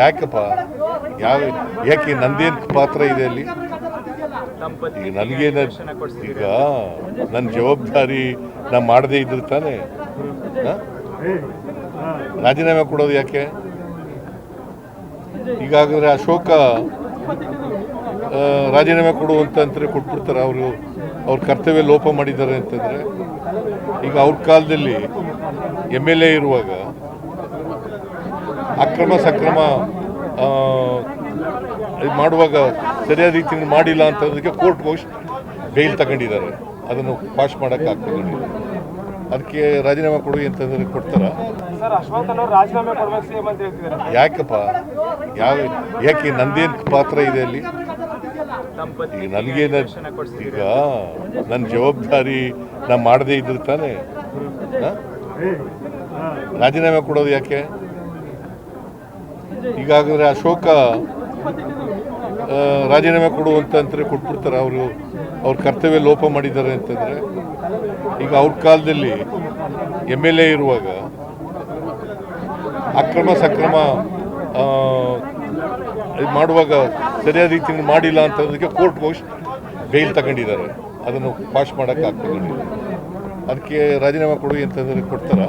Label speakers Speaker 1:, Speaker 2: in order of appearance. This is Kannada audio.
Speaker 1: ಯಾಕಪ್ಪ? ಯಾವ ಯಾಕೆ ನಂದೇನ್ ಪಾತ್ರ ಇದೆ ಅಲ್ಲಿ? ಈಗ ನನಗೇನ ಈಗ ನನ್ನ ಜವಾಬ್ದಾರಿ ನಾ ಮಾಡದೇ ಇದ್ರೆ ತಾನೆ? ರಾಜೀನಾಮೆ ಕೊಡೋದು ಯಾಕೆ? ಈಗಾಗಲೇ ಅಶೋಕ ರಾಜೀನಾಮೆ ಕೊಡುವಂತಂದ್ರೆ ಕೊಟ್ಬಿಡ್ತಾರೆ. ಅವರು ಅವ್ರ ಕರ್ತವ್ಯ ಲೋಪ ಮಾಡಿದ್ದಾರೆ ಅಂತಂದ್ರೆ. ಈಗ ಅವ್ರ ಕಾಲದಲ್ಲಿ ಎಂ ಎಲ್ ಎ ಇರುವಾಗ ಅಕ್ರಮ ಸಕ್ರಮ ಇದು ಇದ್ ಮಾಡುವಾಗ ಸರಿಯಾದ ರೀತಿಯಲ್ಲಿ ಮಾಡಿಲ್ಲ ಅಂತಂದಕ್ಕೆ ಕೋರ್ಟ್ ಹೋಗಿ ಬೇಲ್ ತಗೊಂಡಿದ್ದಾರೆ. ಅದನ್ನು ಪಾಶ್ ಮಾಡೋಕ್ಕೆ ಆಗ್ತದೆ ಅದಕ್ಕೆ ರಾಜೀನಾಮೆ ಕೊಡು ಅಂತಂದ್ರೆ ಕೊಡ್ತಾರ. ಯಾಕಪ್ಪ? ಯಾವ ಯಾಕೆ ನಂದೇನು ಪಾತ್ರ ಇದೆ ಅಲ್ಲಿ? ಈಗ ನನಗೇನ ಈಗ ನನ್ನ ಜವಾಬ್ದಾರಿ ನಾ ಮಾಡದೇ ಇದ್ರೆ ತಾನೆ? ರಾಜೀನಾಮೆ ಕೊಡೋದು ಯಾಕೆ? ಈಗಾಗಲೇ ಅಶೋಕ ರಾಜೀನಾಮೆ ಕೊಡುವಂತಂದ್ರೆ ಕೊಟ್ಬಿಡ್ತಾರೆ. ಅವರು, ಅವ್ರ ಕರ್ತವ್ಯ ಲೋಪ ಮಾಡಿದ್ದಾರೆ ಅಂತಂದರೆ, ಈಗ ಅವ್ರ ಕಾಲದಲ್ಲಿ ಎಂ ಎಲ್ ಎ ಇರುವಾಗ ಅಕ್ರಮ ಸಕ್ರಮ ಮಾಡುವಾಗ ಸರಿಯಾದ ರೀತಿಯಲ್ಲಿ ಮಾಡಿಲ್ಲ ಅಂತಂದಕ್ಕೆ ಕೋರ್ಟ್ ಪೋಸ್ಟ್ ಬೇಲ್ ತಗೊಂಡಿದ್ದಾರೆ. ಅದನ್ನು ಪಾಶ್ ಮಾಡೋಕ್ಕೆ ಆಗ್ತದೆ. ಅದಕ್ಕೆ ರಾಜೀನಾಮೆ ಕೊಡಿ ಅಂತಂದರೆ ಕೊಡ್ತಾರ?